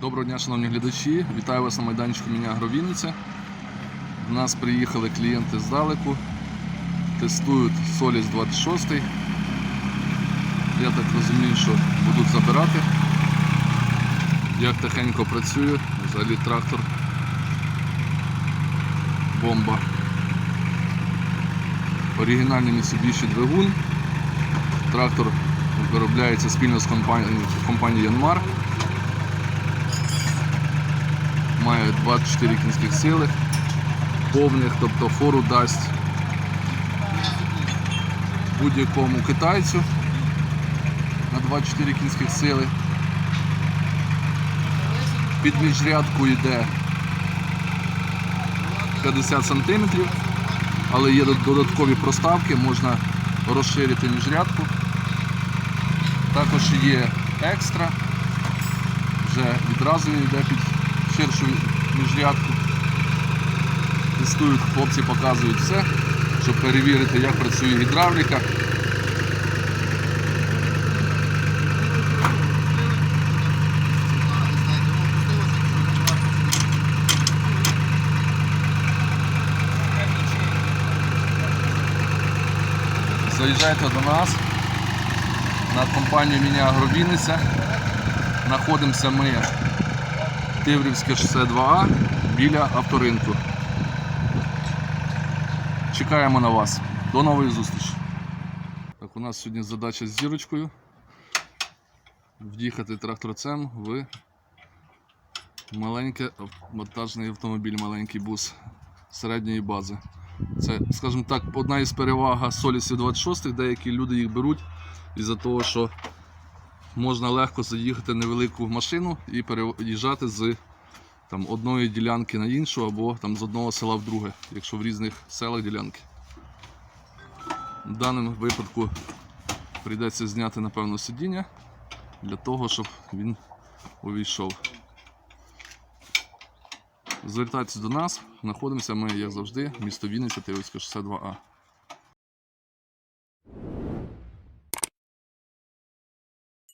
Доброго дня, шановні глядачі. Вітаю вас на майданчику Міня Агровінниця. До нас приїхали клієнти здалеку, тестують Соліс 26. Я так розумію, що будуть забирати. Як тихенько працює, взагалі трактор. Бомба. Оригінальний Mitsubishi двигун. Трактор виробляється спільно з компанією компанією Має 24 кінських сили, повних, тобто фору дасть будь-якому китайцю на 24 кінських сили. Під міжрядку йде 50 см, але є додаткові проставки, можна розширити міжрядку. Також є екстра, вже відразу йде під ширшу міжрядку. Тестують, хлопці показують все, щоб перевірити, як працює гідравліка. Заїжджайте до нас на компанію Міня Агровінниця. Знаходимося ми Тиврівське шосе 2А біля авторинку. Чекаємо на вас. До нової зустрічі. Так, у нас сьогодні задача з зірочкою. В'їхати тракторцем в маленький монтажний автомобіль, маленький бус середньої бази. Це, скажімо так, одна із переваг Солісів 26 деякі люди їх беруть із-за того, що можна легко заїхати невелику машину і переїжджати з там, одної ділянки на іншу або там, з одного села в друге, якщо в різних селах ділянки. В даному випадку прийдеться зняти напевно сидіння для того, щоб він увійшов. Звертайтеся до нас, знаходимося ми, як завжди, місто Вінниця, Тивівське 62А.